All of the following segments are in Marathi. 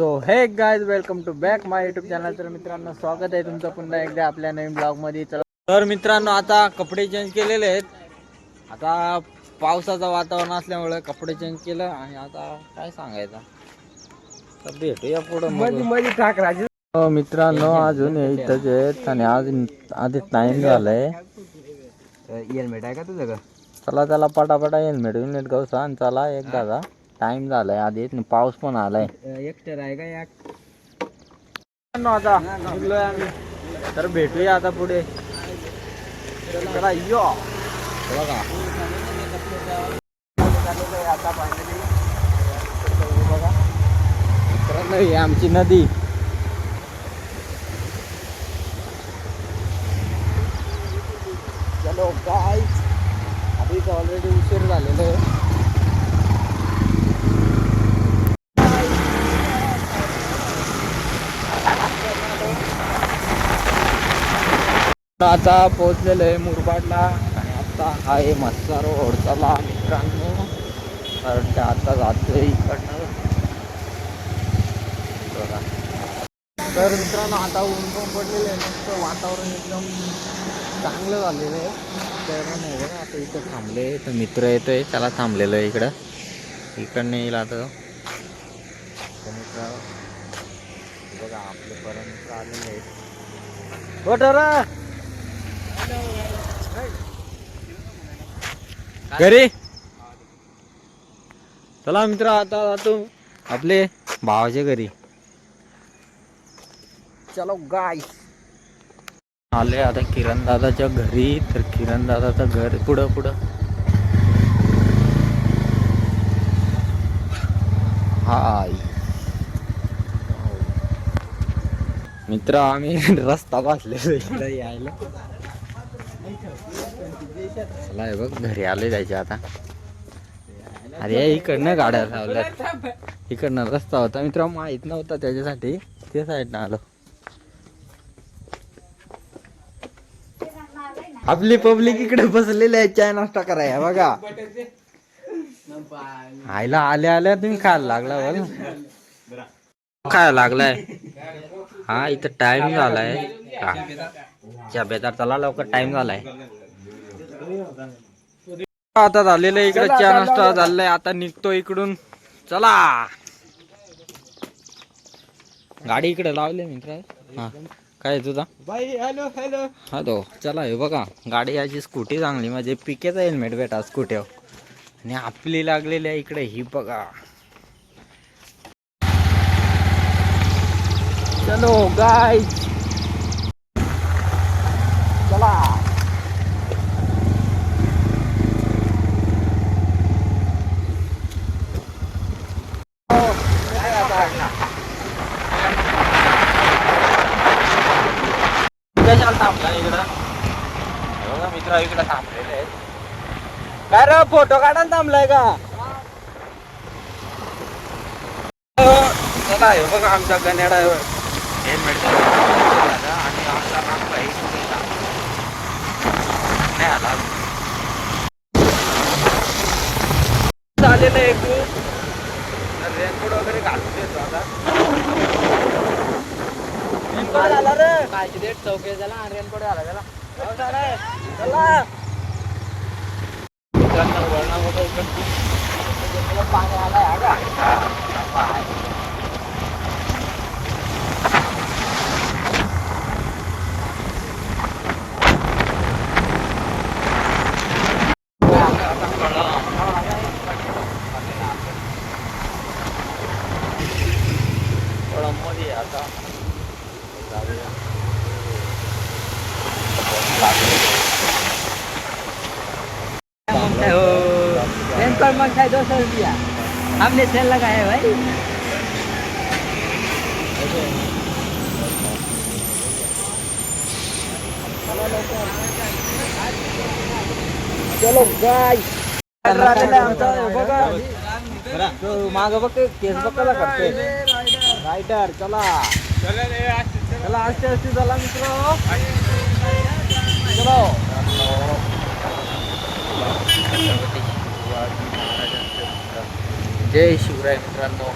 So hey guys welcome to back my YouTube channel तर मित्रांनो स्वागत आहे तुमचं पुन्हा एकदा आपल्या नवीन ब्लॉगमध्ये चला. तर मित्रांनो आता कपडे चेंज केलेले आहेत. आता पावसाचं वातावरण असल्यामुळे कपडे चेंज केलं आणि आता काय सांगायचं? तर भेटूया पुढं. हो मित्रांनो अजून इथंच आहेत आणि आज आधी टाइम झालाय. हेल्मेट आहे का तुझं चला त्याला पटापटा हेल्मेट विल्मेट घेऊ सांग चला एक दादा. टाइम झालाय आधी पाऊस पण आलाय. एकटर आहे का या आता निघलोय आम्ही. तर भेटूया आता पुढे. चला यो बघा. आता finally बघा. मित्रांनो, ही आमची नदी. चलो काय आधीच ऑलरेडी उशीर झालेलं आहे. आता पोहोचलेलो आहे मुरबाडला आणि आता हा आहे मस्सा रोड चला मित्रांनो. कारण ते आता जातोय इकडनं. तर मित्रांनो आता ऊन पण पडलेलं आहे. मस्त वातावरण एकदम चांगलं झालेलं आहे. तर नाही आता इथं थांबले तर मित्र येतोय. त्याला थांबलेलं आहे इकडं. इकडनं येईल आता. मित्र बघा आपल्यापर्यंत आलेले आहेत हो ठरा घरी? चला मित्र आता जातो आपले भावाच्या घरी. चलो गाय आले आता किरण दादाच्या घरी तर किरण दादाचं घर पुढं पुढं. हाय. मित्र आम्ही रस्ता इकडं यायला. चला हे बघ घरी आले जायचे आता. अरे इकडनं गाड्या लावल्या इकडनं रस्ता होता. मित्र माहीत नव्हता त्याच्यासाठी. ते साईडनं आलो. आपली पब्लिक इकडे बसलेली आहे चाय नाश्ता कराय बघा. आईला आल्या आल्या तुम्ही खायला लागला बघ खायला लागलाय. हा इथं टाइम झालाय. हा. बेदार चला लवकर टाइम झालाय. आता झालेलं इकडे चहा नाश्ता झालाय आता निघतो इकडून. चला. गाडी इकडे लावली मित्र हा. काय तुझा? बाई हॅलो हॅलो. हॅलो. चला हे बघा. गाडी याची स्कूटी चांगली म्हणजे पिकेचा हेल्मेट भेटा स्कूटीवर. आणि आपली लागलेली आहे इकडे ही बघा. चलो गाय चला कशाला थांबला इकडं हे बघा मित्र इकडे थांबलेले आहेत. काय रे फोटो काढायला थांबलाय का? हो, चला हे बघा आमच्या हेल्मेट आणि आमचा गेला. नाही आला. झालेलं आहे खूप रेनकोट वगैरे घालून देतो आता. रेनकोट झाला रे. चौके झाला आणि रेनकोट झाला त्याला. हो, झालाय. चला मित्रांनो वळणा बघा इकडची पाणी आलाय हा का मध्ये आता जाऊया. रेन पर मग काय दो सौ रुपया हमने सेल लगाया है भाई। चलो गाय बघा। माग बघ केस बघायला करते रायडर चला. चला असते असते चला. मित्र. चलो. जय शिवराय मित्रांनो.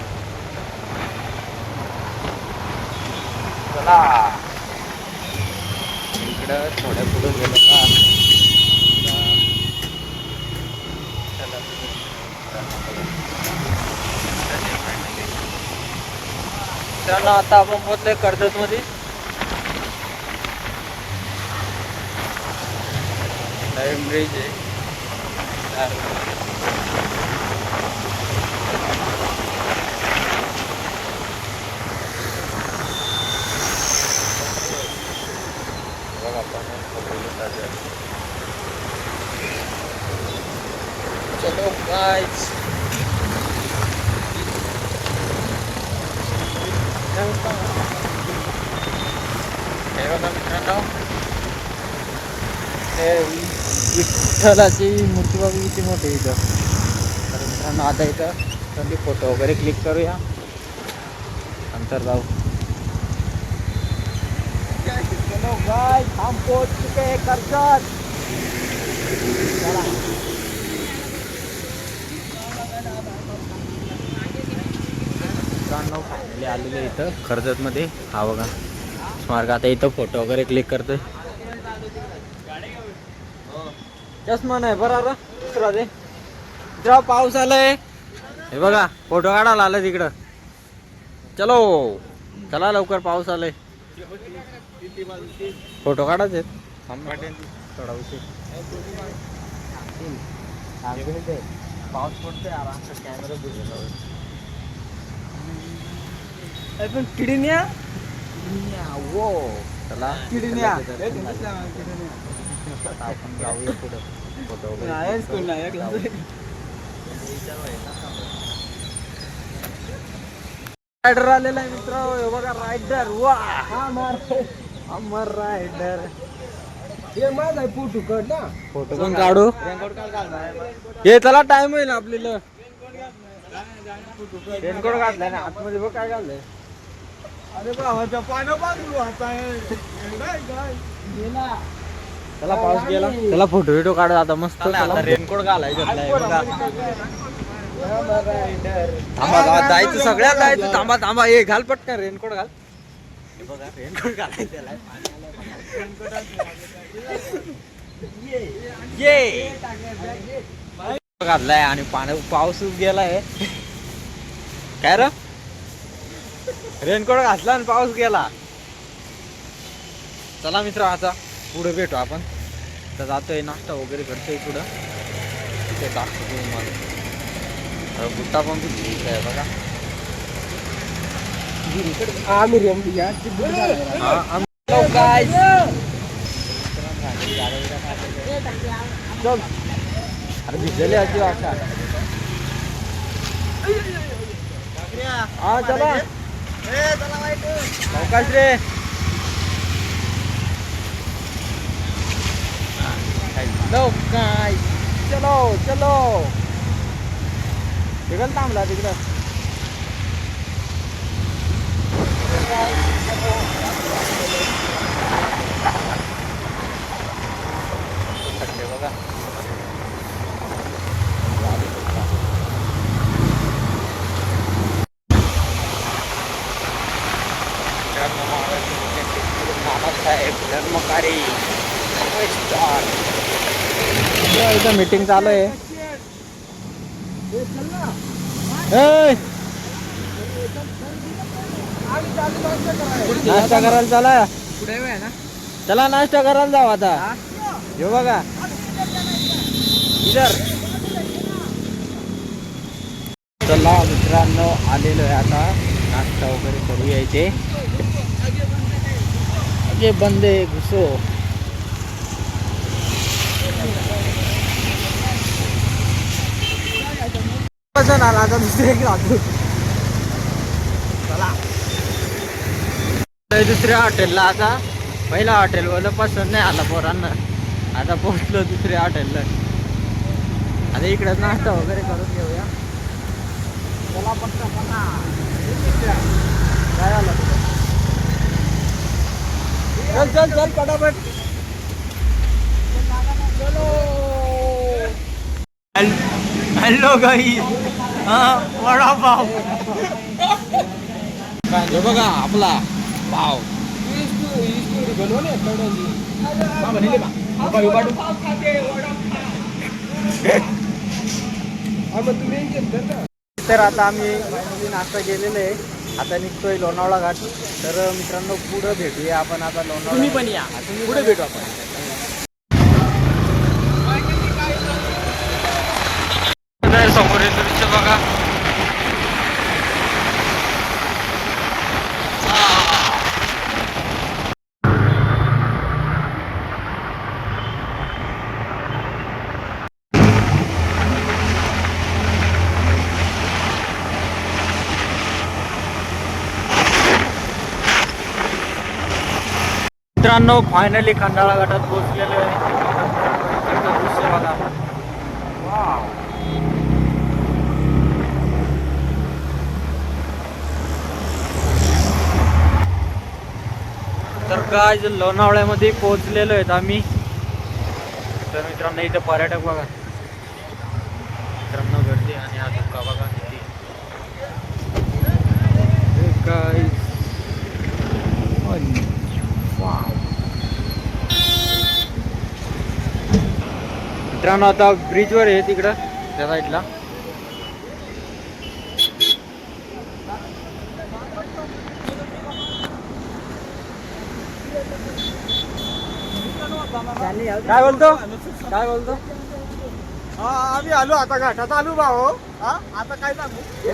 चला. इकडं थोड्या पुढे गेलो का? चला. मित्रांनो आता आपण पोहोचलोय कर्जत मध्ये नवीन ब्रिज आहे बघा पाण्यात पकडलं ताज्या. चलो गाइस हे बघा मित्रांनो हे विठ्ठलाची मूर्ती बाबी किती मोठी आहे इथं? तर मित्रांनो आता इथं त्यांनी फोटो वगैरे क्लिक करूया. नंतर जाऊ. चलो हम पहुंच चुके हैं मित्रांनो फायनली आलेलो इथं कर्जतमध्ये हा बघा. स्मारक आता इथं फोटो वगैरे क्लिक करतोय. चष्मा नाही बरोबर दुसरा दे. जेव्हा पाऊस आलाय. हे बघा फोटो काढायला आलं तिकडं. चलो. चला लवकर पाऊस आलाय. फोटो काढायचे थोडा उशीर. पाऊस पडतोय आरामचा कॅमेरा बुजवला पण किडीन्या? वो चला. किडीन्या. आता आपण जाऊया पुढं. फोटो वगैरे नाहीच कोण नाही, एकलाच आहे. रायडर आलेला आहे मित्र. हे बघा रायडर वा. अमर. अमर रायडर हे माझा आहे फोटो कट ना. फोटो पण काढू. हे चला टाइम होईल आपल्याला. रेनकोट घातलाय ना आतमध्ये बघ काय घाललंय. अरे बाबा पाण्या बाजू आता चला पाऊस गेला. चला फोटो बिटो काढा आता मस्त आता रेनकोट घालायचं थांबा जायचं सगळ्यात जायचं. थांबा थांबा. हे घाल पटकन रेनकोट घाल. हे बघा रेनकोट घालायचं ये. घातलाय आणि पाणी पाऊस गेलाय. काय र? रेनकोट घातला आणि पाऊस गेला. चला मित्र आता पुढे भेटू आपण. तर जातोय नाश्ता वगैरे करतोय पुढं तिथे दाखवतो तुम्हाला तर बुट्टा पण ठीक आहे बघा. आम्ही रेमडी हा, आम- Hello, guys. चल. अरे भिजले आजी आशा हा चला सावकाश रे. हॅलो काय चलो चलो तिकडं थांबला तिकडं थंडे बघा नानासाहेब मीटिंग चालू आहे नाश्ता करायला चला. चला नाश्ता करायला जाऊ आता. हे बघा. इधर. चला मित्रांनो आलेलो आहे आता. नाश्ता वगैरे करूया इथे. बंदे घुसो पसंत आला आता दुसरे एक राहतो चला दुसऱ्या हॉटेलला आता पहिल्या हॉटेलवाला पसंत नाही आला पोरांना. आता पोहोचलो दुसऱ्या हॉटेलला आता इकडे नाश्ता वगैरे करून घेऊया. चला पटकन काय आलं चल चल चल पटापट. हॅलो गाई. हा वडापाव. हे बघा आपला पाव तर आता आम्ही नाश्ता केलेले आहे. आता निघतोय लोणावळा घाट. तर मित्रांनो पुढं भेटूया आपण आता लोणावळा तुम्ही पण या. तुम्ही पुढे भेटू आपण तर समोर दृश्य बघा मित्रांनो फायनली खंडाळा घाटात पोहोचलेलो आहे. दृश्य बघा तर काय लोणावळ्यामध्ये पोहोचलेलो आहेत आम्ही. तर मित्रांनो इथं पर्यटक बघा. मित्रांनो गर्दी आणि हा धुका बघा किती हे काय वाव मित्रांनो आता ब्रिजवर आहे तिकडं त्या साईडला काय बोलतो? काय बोलतो? आम्ही आलो आता घाटात. आलो भाऊ हा. आता काय सांगू?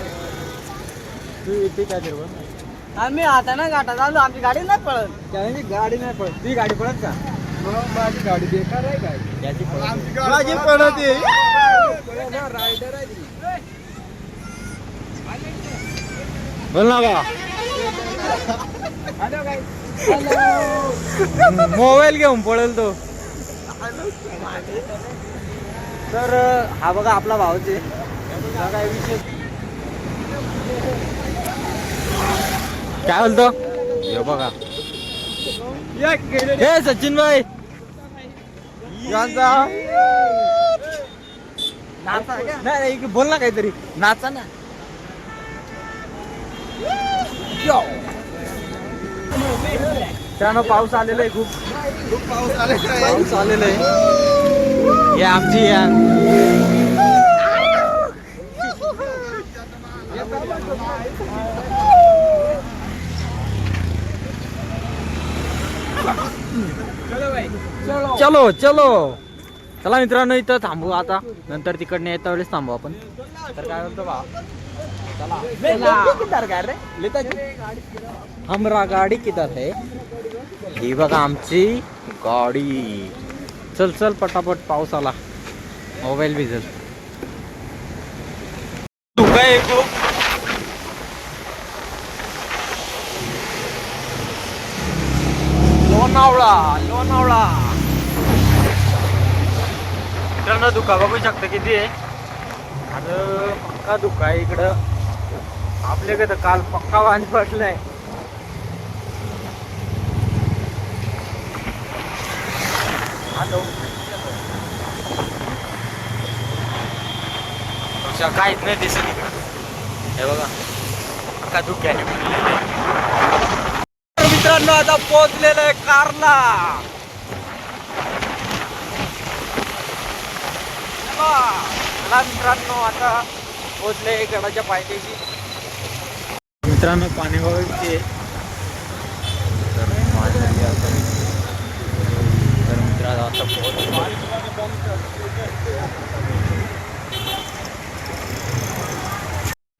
तू इथे काय फिरव आम्ही आता ना गाठात आलो. आमची गाडी नाही पळत. गाडी नाही पडत ती गाडी पडत का? माझी गाडी बेकार आहे काय? याची पडत माझी पडत रायडर आहे बोल ना बा मोबाईल घेऊन पळेल तो. तर हा बघा आपला भाऊच आहे. हा काय विषय? काय बोलतो? हे बघा. हे सचिन भाई. नाही बोल ना काहीतरी. नाचा ना. त्यानं पाऊस आलेला आहे खूप. खूप पाऊस आले पाऊस आलेला आहे. हे आमची या. चलो चलो. चला मित्रांनो इथं थांबू आता. नंतर तिकडनं येता वेळेस थांबू आपण. तर काय म्हणतो बा? हमरा गाडी किधर है? ही बघा आमची गाडी. चल चल पटापट पाऊस आला मोबाईल भिजल. तू काय खूप. लोणावळा लोणावळा. मित्रांनो दुका बघू शकता किती आहे. आणि पक्का दुखा आहे इकडं. आपल्याकडे तर काल पक्का वाज पडलाय. हॅलो. काहीच नाही दिसत हे बघा पक्का धुक्याने आहे. मित्रांनो आता पोहोचलेलं आहे कारला. चला मित्रांनो आता पोहोचले गडाच्या पायथ्याशी. मित्रांनो पाणी बघायचे तर मित्रांनो आता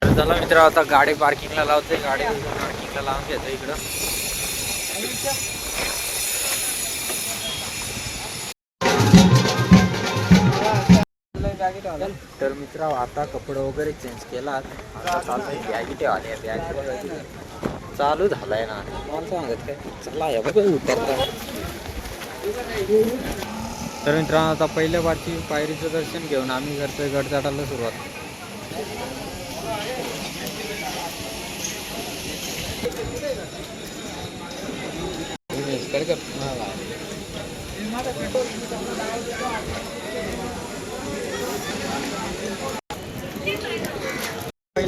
चला मित्र आता गाडी पार्किंगला लावते. गाडी पार्किंगला लावून घेतो इकडं. तर मित्र आता कपडे वगैरे चेंज केला आता चालू बॅगी ठेवाले बॅग चालू झालाय ना. मला सांगत काय चला या बघ उतरता. तर मित्रांनो आता पहिल्या वारची पायरीचं दर्शन घेऊन आम्ही घरचं गड चढायला सुरुवात.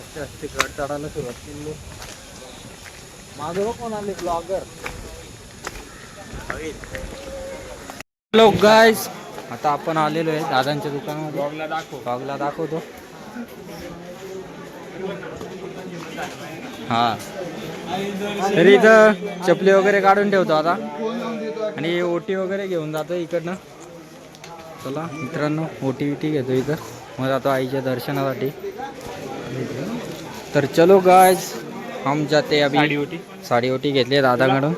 असते गड चढायला सुरुवात केली. मागं कोण आले ब्लॉगर हॅलो गाईज आता आपण आलेलो आहे दादांच्या दुकानामध्ये. ब्लॉगला दाखव. ब्लॉगला दाखवतो. हा. तरी इथं चपली वगैरे काढून ठेवतो आता. आणि ओटी वगैरे घेऊन जातो इकडनं. चला मित्रांनो ओटी विटी घेतो इथं. मग जातो आईच्या दर्शनासाठी. तर चलो गायज हम जाते अभी. साडी ओटी. घेतली दादाकडून.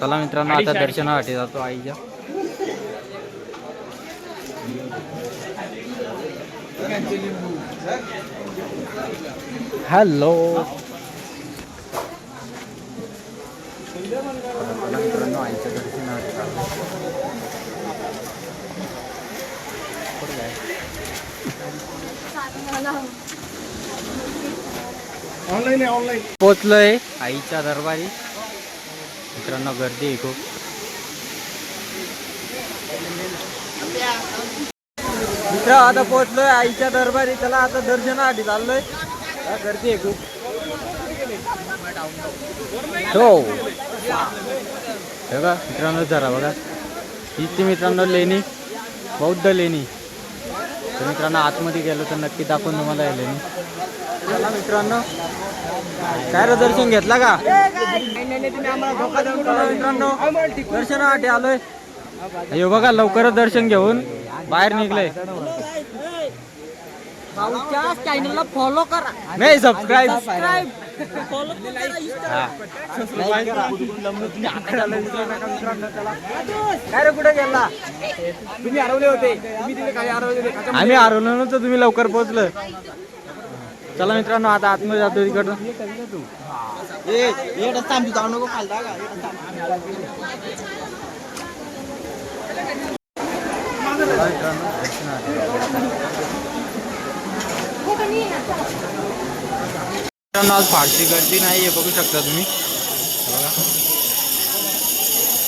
चला मित्रांनो आता दर्शनासाठी जातो आईच्या हॅलो मित्रांनो आईच्या दर्शनासाठी चाललो. ऑनलाईन आहे ऑनलाईन. पोचलोय आईच्या दरबारी. मित्रांनो गर्दी आहे खूप. मित्र आता पोचलोय आईच्या दरबारी. त्याला आता दर्शनासाठी चाललोय. गर्दी आहे खूप. हो. हे बघा मित्रांनो जरा बघा. इथे मित्रांनो लेणी. बौद्ध लेणी. तर मित्रांनो आतमध्ये गेलो तर नक्की दाखवून तुम्हाला या लेणी. चला मित्रांनो. काय रे दर्शन घेतला का? मित्रांनो दर्शनासाठी आलोय. हे बघा लवकरच दर्शन घेऊन बाहेर निघले. चॅनलला फॉलो करा नाही सबस्क्राईब काय रे कुठे गेला? तुम्ही हरवले होते. तुम्ही तिथे काही हरवले होते. आम्ही हरवलो नव्हतं तुम्ही लवकर पोहोचलं चला मित्रांनो आता आतमध्ये जातो तिकडं मित्रांनो आज फारशी गर्दी नाही आहे बघू शकता तुम्ही. हे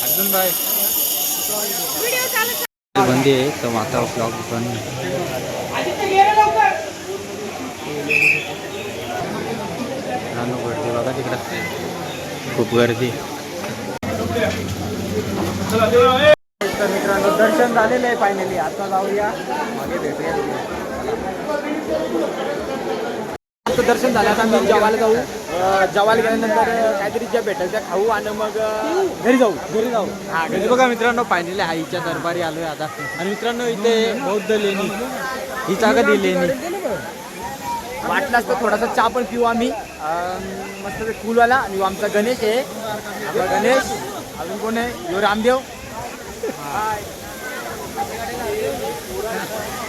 अजून बाय बंदी आहे तर आता ब्लॉग पण मित्रांनो गर्दी बघा तिकडं. खूप गर्दी. तर मित्रांनो दर्शन झालेलं आहे फायनली आता जाऊया. मागे भेटूया. आमचं दर्शन झालं. आता मी जेवायला जाऊ. अं, जेवायला गेल्यानंतर काहीतरी जे भेटेल ते खाऊ आणि मग घरी जाऊ. घरी जाऊ. हा हे बघा मित्रांनो फायनली आईच्या दरबारी आलोय आता. आणि मित्रांनो इथे बौद्ध लेणी. ही जागा ती लेणी वाटलाच तर थोडासा चहा पण पिऊ आम्ही. मस्त ते फुलवाला आणि ह्यो आमचा गणेश आहे. आपला गणेश अजून कोण आहे? ह्यो रामदेव.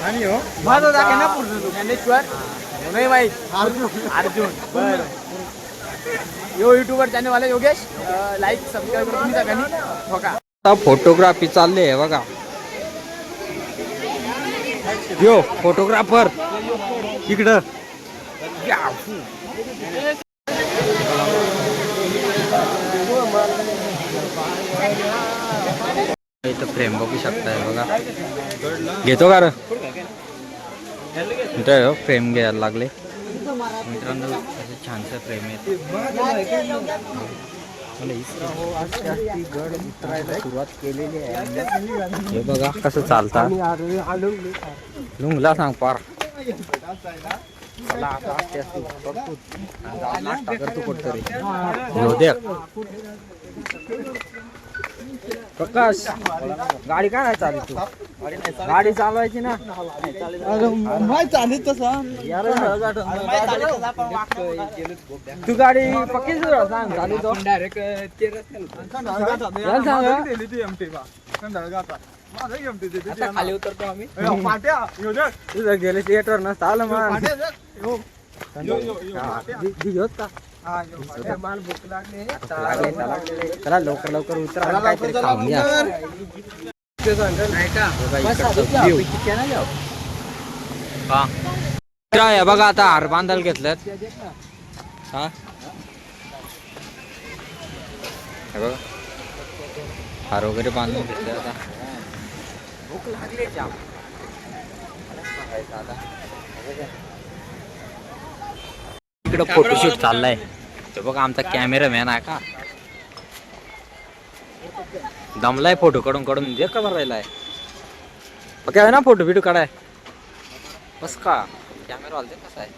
आणि हो माझा जागा ना पूर्ण तू. ज्ञानेश्वर. नाही माहीत अर्जुन. अर्जुन. बर. यो युट्यूबर चॅनलवाला योगेश. लाईक सबस्क्राईब करून तुम्ही सगळ्यांनी हो का आता फोटोग्राफी चालली आहे बघा. यो फोटोग्राफर इकडं. इथं फ्रेम बघू शकताय बघा. घेतो का रे? मित्र हो, फ्रेम घ्यायला लागले. मित्रांनो असे छानसे फ्रेम आहेत. सुरुवात केलेली आहे. हे बघा कसं चालतं. लुंगला सांग पार. दे. प्रकाश गाडी काय नाही चालू तू. गाडी चालवायची ना? चालेल तसा. तू गाडी पक्की सुरू सांग चालू तो. याला सांग. खाली उतरतो आम्ही. पाट्या तुझं गेले थिएटर नसतं आलं हा, का? चला. लवकर लवकर उतरा. काहीतरी खाऊन घ्या बघा. हा आता हार बांधायला घेतल्यात हा? हे बघा. हार वगैरे बांधून घेतले आता. भूक लागली जाम. इकडं फोटोशूट चाललाय. ते बघा आमचा कॅमेरामॅन आहे का? दमलाय फोटो काढून काढून. दे का भरायलाय काय ना फोटो बिटो काढाय. बस का? कॅमेरा वालते कसा आहे?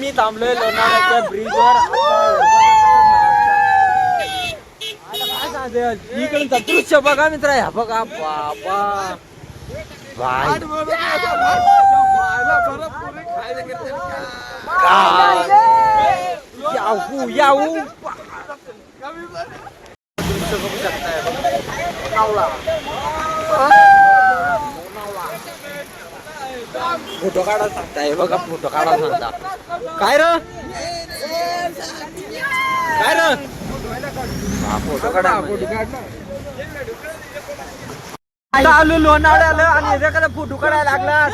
मी थांबलोय लोणावळ्याच्या ब्रिजवर इकडून दृश्य बघा मित्र ह्या बघा. बाबा. भाई? याहू याहू दृश्य बघू. शकताय. लोणावळा. फोटो काढा सांगताय बघा फोटो काढा सांगता. काय र? काय र? आलो लोणावळ्याला आणि एखादा फोटो काढायला लागला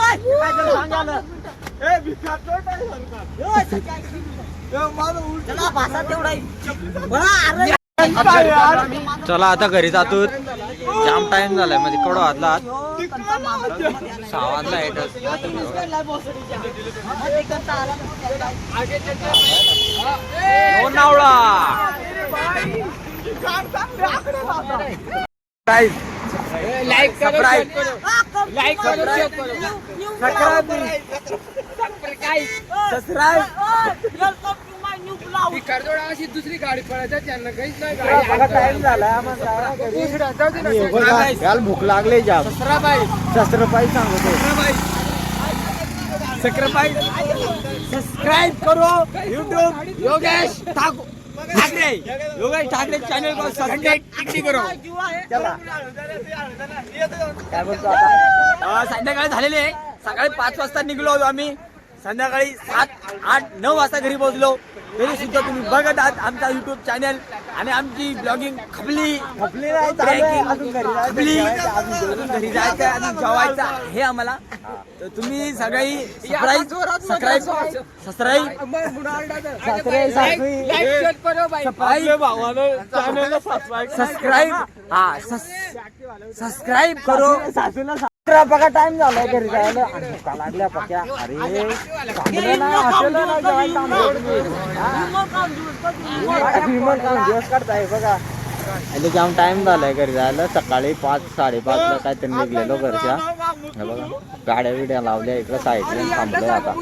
चला आता घरी जातो. जाम टाइम झालाय म्हणजे कडो वाजला सहा वाजला लोणावळा लाईक Subscribe. लाईक करो. ती करदोडा अशी दुसरी गाडी पळायच्या त्यांना काहीच नाही टाइम झाला याला भूक लागले जाम. ससराबाई सांगतो. सक्राबाई सबस्क्राइब करो. यूट्यूब योगेश ठाकूर ठाकरे. योगेश ठाकरे चॅनल करो. काय बोलतो आता? अं, संध्याकाळी झालेले आहे. सकाळी पाच वाजता निघलो होतो आम्ही. संध्याकाळी सात आठ नऊ वाजता घरी पोहोचलो. तरी सुद्धा तुम्ही बघत आहात आमचा युट्यूब चॅनल आणि आमची ब्लॉगिंग खपली. खपली खपली. जेवायचं, अजून घरी जायचं अजून जेवायचं हे आम्हाला. तर तुम्ही सगळी सबस्क्राईब सबस्क्राईब सबस्क्राईब सबस्क्राईब हा सबस्क्राईब करो. सासूला बघा टाइम झालाय घरी जायला. भुका लागल्या पक्या अरे थांबलं ना हॉटेलला ना जेवायला थांबलो तुम्ही. हा? विमल काम दिवस काढताय बघा. आणि जाम टाइम झालाय घरी जायला. सकाळी पाच साडेपाचला काहीतरी निघलेलो घरच्या. हे बघा गाड्या बिड्या लावल्या इकडे साईडला थांबलोय आता.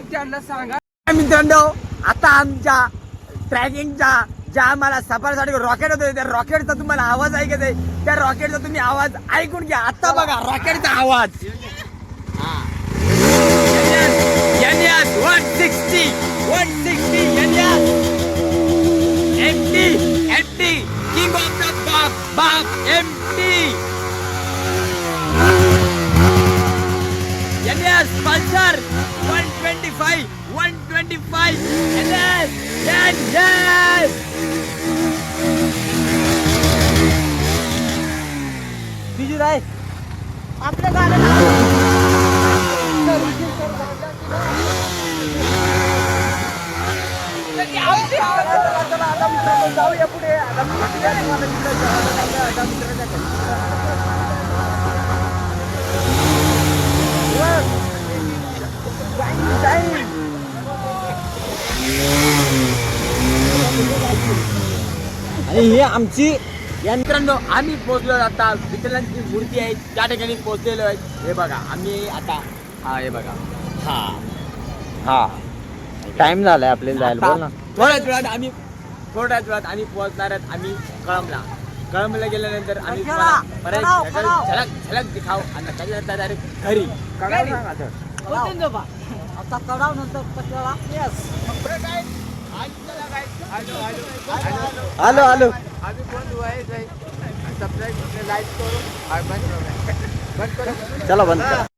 मित्रांनो आता आमच्या ट्रॅकिंगच्या ज्या आम्हाला सफरसाठी रॉकेट होते त्या रॉकेटचा तुम्हाला आवाज ऐकत आहे त्या रॉकेटचा तुम्ही आवाज ऐकून घ्या आता बघा रॉकेटचा आवाज one sixty one sixty M T M T king of the बाप बाप M T Yes, Pulsar 125, 125. Yes, yes, yes. Biju Rai जाऊया पुढे आहे. मला तिकडे जाऊया पुढे आता मित्राच्या आणि आमची या मित्रांनो आम्ही पोहोचलो आता. विठ्ठलांची मूर्ती आहे त्या ठिकाणी पोहोचलेलो आहे हे बघा आम्ही आता हा हे बघा. हा. हा. टाइम झालाय आपल्याला जायला. बोल ना. थोड्याच वेळात आम्ही थोड्याच वेळात आम्ही पोहोचणार आहेत. आम्ही कळमला कळमला गेल्यानंतर आम्ही परत झलक झलक दिखाव आणि त्याच्यानंतर डायरेक्ट घरी. आता. कडाव नंतर कचरा आलो आलो आम्ही